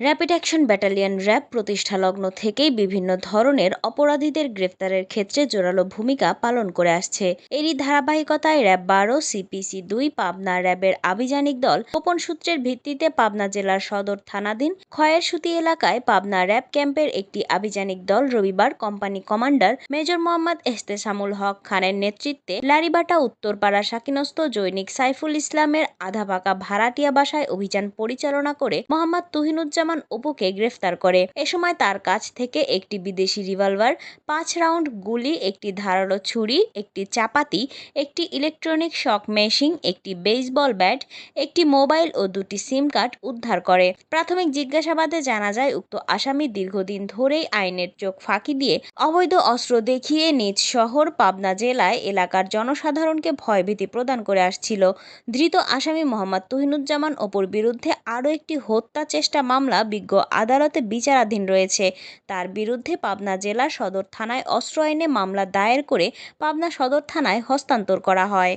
Rapid action battalion RAB প্রতিষ্ঠা লগ্ন থেকেই বিভিন্ন ধরনের অপরাধীদের গ্রেফতারের ক্ষেত্রে জোরালো ভূমিকা পালন করে আসছে। এরই ধারাবাহিকতায় র্যাব বারো সিপিসি দুই, পাবনা র্যাবের আভিযানিক দল গোপন সূত্রের ভিত্তিতে পাবনা জেলার সদর থানাধীন খয়েরসুতি এলাকায় পাবনা র্যাব ক্যাম্পের একটি আভিযানিক দল রবিবার company commander major Mohammad Ehtesamul Haque খানের নেতৃত্বে লারিবাটা, উত্তরপাড়া শাকিনস্ত জৈনিক সাইফুল ইসলামের আধাপাকা ভাড়াটিয়া বাসায় অভিযান পরিচালনা করে মোহাম্মদ তুহিনুজ্জামান জামান অপুকে গ্রেফতার করে। এ সময় তার কাছ থেকে একটি বিদেশি রিভলভার, পাঁচ রাউন্ড গুলি, একটি ধারালো ছুরি, একটি চাপাতি, একটি ইলেকট্রনিক শক মেশিন, একটি বেসবল ব্যাট, একটি মোবাইল ও দুটি সিম কার্ড উদ্ধার করে। প্রাথমিক জিজ্ঞাসাবাদে জানা যায়, উক্ত আসামি দীর্ঘদিন ধরেই আইনের চোখ ফাঁকি দিয়ে অবৈধ অস্ত্র দেখিয়ে নিজ শহর পাবনা জেলায় এলাকার জনসাধারণকে ভয়ভীতি প্রদান করে আসছিল। ধৃত আসামি মোহাম্মদ তুহিনুজ্জামান অপুর বিরুদ্ধে আরও একটি হত্যা চেষ্টা মামলা মামলা বিজ্ঞ আদালতে বিচারাধীন রয়েছে। তার বিরুদ্ধে পাবনা জেলা সদর থানায় অস্ত্র আইনে মামলা দায়ের করে পাবনা সদর থানায় হস্তান্তর করা হয়।